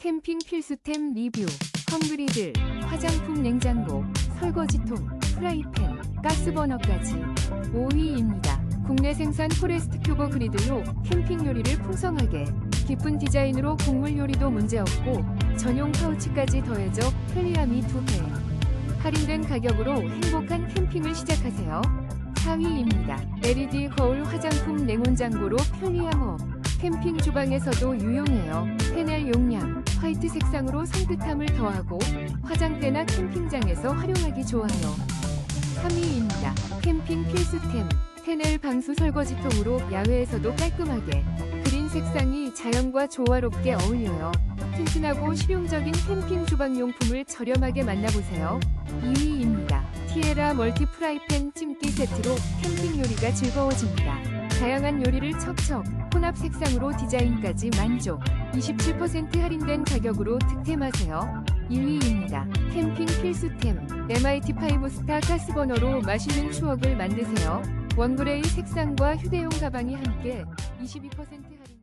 캠핑 필수템 리뷰, 헝그리들, 화장품 냉장고, 설거지통, 프라이팬, 가스버너까지 5위입니다. 국내 생산 포레스트 큐버 그리들로 캠핑 요리를 풍성하게, 기쁜 디자인으로 국물 요리도 문제없고 전용 파우치까지 더해져 편리함이 두 배. 할인된 가격으로 행복한 캠핑을 시작하세요. 4위입니다. LED 거울 화장품 냉온장고로 편리함 업. 캠핑 주방에서도 유용해요. 패널 용량, 화이트 색상으로 산뜻함을 더하고 화장대나 캠핑장에서 활용하기 좋아요. 3위입니다. 캠핑 필수템. 패널 방수 설거지통으로 야외에서도 깔끔하게 그린 색상이 자연과 조화롭게 어울려요. 튼튼하고 실용적인 캠핑 주방용품을 저렴하게 만나보세요. 2위입니다. 티에라 멀티 프라이팬 찜기 세트로 캠핑 요리가 즐거워집니다. 다양한 요리를 척척 혼합 색상으로 디자인까지 만족. 27% 할인된 가격으로 득템하세요. 1위입니다. 캠핑 필수템 MIT 5스타 가스버너로 맛있는 추억을 만드세요. 원그레이 색상과 휴대용 가방이 함께 22% 할인.